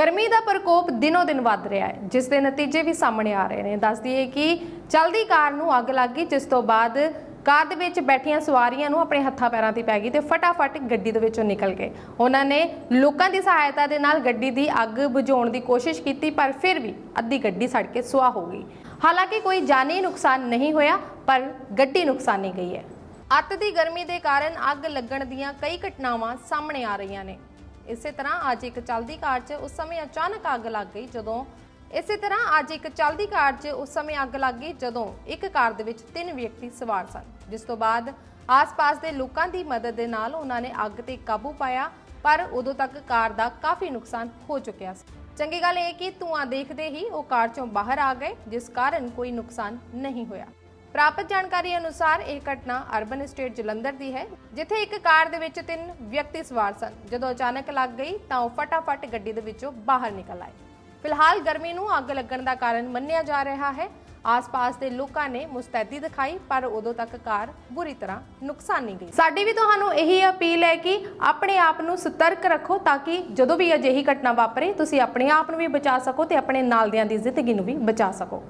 ਗਰਮੀ ਦਾ ਪ੍ਰਕੋਪ ਦਿਨੋ ਦਿਨ ਵੱਧ ਰਿਹਾ ਹੈ, ਜਿਸ ਦੇ ਨਤੀਜੇ ਵੀ ਸਾਹਮਣੇ ਆ ਰਹੇ ਨੇ। ਦੱਸਦੀ ਹੈ ਕਿ ਚਲਦੀ ਕਾਰ ਨੂੰ ਅੱਗ ਲੱਗ ਗਈ, ਜਿਸ ਤੋਂ ਬਾਅਦ ਕਾਰ ਦੇ ਵਿੱਚ ਬੈਠੀਆਂ ਸਵਾਰੀਆਂ ਨੂੰ ਆਪਣੇ ਹੱਥਾਂ ਪੈਰਾਂ 'ਤੇ ਪੈ ਗਈ ਤੇ ਫਟਾਫਟ ਗੱਡੀ ਦੇ ਵਿੱਚੋਂ ਨਿਕਲ ਗਏ। ਉਹਨਾਂ ਨੇ ਲੋਕਾਂ ਦੀ ਸਹਾਇਤਾ ਦੇ ਨਾਲ ਗੱਡੀ ਦੀ ਅੱਗ ਬੁਝਾਉਣ ਦੀ ਕੋਸ਼ਿਸ਼ ਕੀਤੀ, ਪਰ ਫਿਰ ਵੀ ਅੱਧੀ ਗੱਡੀ ਸੜ ਕੇ ਸੁਆਹ ਹੋ ਗਈ। ਹਾਲਾਂਕਿ ਕੋਈ ਜਾਨੀ ਨੁਕਸਾਨ ਨਹੀਂ ਹੋਇਆ, ਪਰ ਗੱਡੀ ਨੁਕਸਾਨੀ ਗਈ ਹੈ। ਅੱਤ ਦੀ ਗਰਮੀ ਦੇ ਕਾਰਨ ਅੱਗ ਲੱਗਣ ਦੀਆਂ ਕਈ ਘਟਨਾਵਾਂ ਸਾਹਮਣੇ ਆ ਰਹੀਆਂ ਨੇ। ਇਸੇ ਤਰ੍ਹਾਂ ਅੱਜ ਇੱਕ ਚਲਦੀ ਕਾਰ 'ਚ ਉਸ ਸਮੇਂ ਅਚਾਨਕ ਅੱਗ ਲੱਗ ਗਈ ਜਦੋਂ, ਇਸੇ ਤਰ੍ਹਾਂ ਅੱਜ ਇੱਕ ਚਲਦੀ ਕਾਰ 'ਚ ਉਸ ਸਮੇਂ ਅੱਗ ਲੱਗ ਗਈ ਜਦੋਂ ਇੱਕ ਕਾਰ ਦੇ ਵਿੱਚ ਤਿੰਨ ਵਿਅਕਤੀ ਸਵਾਰ ਸਨ, ਜਿਸ ਤੋਂ ਬਾਅਦ ਆਸ-ਪਾਸ ਦੇ ਲੋਕਾਂ ਦੀ ਮਦਦ ਦੇ ਨਾਲ ਉਹਨਾਂ ਨੇ ਅੱਗ ਤੇ ਕਾਬੂ ਪਾਇਆ, ਪਰ ਉਦੋਂ ਤੱਕ ਕਾਰ ਦਾ ਕਾਫੀ ਨੁਕਸਾਨ ਹੋ ਚੁੱਕਿਆ ਸੀ। ਚੰਗੀ ਗੱਲ ਇਹ ਕਿ ਧੂਆਂ ਦੇਖਦੇ ਹੀ ਉਹ ਕਾਰ 'ਚੋਂ ਬਾਹਰ ਆ ਗਏ, ਜਿਸ ਕਾਰਨ ਕੋਈ ਨੁਕਸਾਨ ਨਹੀਂ ਹੋਇਆ। ਪ੍ਰਾਪਤ ਜਾਣਕਾਰੀ ਅਨੁਸਾਰ ਇਹ ਘਟਨਾ ਅਰਬਨ ਸਟੇਟ ਜਲੰਧਰ ਦੀ ਹੈ, ਜਿੱਥੇ ਇੱਕ ਕਾਰ ਦੇ ਵਿੱਚ ਤਿੰਨ ਵਿਅਕਤੀ ਸਵਾਰ ਸਨ। ਜਦੋਂ ਅਚਾਨਕ ਲੱਗ ਗਈ, ਤਾਂ ਉਹ ਫਟਾਫਟ ਗੱਡੀ ਦੇ ਵਿੱਚੋਂ ਬਾਹਰ ਨਿਕਲ ਆਏ। ਫਿਲਹਾਲ ਗਰਮੀ ਨੂੰ ਅੱਗ ਲੱਗਣ ਦਾ ਕਾਰਨ ਮੰਨਿਆ ਜਾ ਰਿਹਾ ਹੈ। ਆਸ-ਪਾਸ ਦੇ ਲੋਕਾਂ ਨੇ ਮੁਸਤੈਦੀ ਦਿਖਾਈ, ਪਰ ਉਦੋਂ ਤੱਕ ਕਾਰ ਬੁਰੀ ਤਰ੍ਹਾਂ ਨੁਕਸਾਨੀ ਗਈ। ਸਾਡੀ ਵੀ ਤੁਹਾਨੂੰ ਇਹੀ ਅਪੀਲ ਹੈ ਕਿ ਆਪਣੇ ਆਪ ਨੂੰ ਸਤਰਕ ਰੱਖੋ, ਤਾਂ ਕਿ ਜਦੋਂ ਵੀ ਅਜਿਹੀ ਘਟਨਾ ਵਾਪਰੇ, ਤੁਸੀਂ ਆਪਣੇ ਆਪ ਨੂੰ ਵੀ ਬਚਾ ਸਕੋ ਤੇ ਆਪਣੇ ਨਾਲਦਿਆਂ ਦੀ ਜ਼ਿੰਦਗੀ ਨੂੰ ਵੀ ਬਚਾ ਸਕੋ।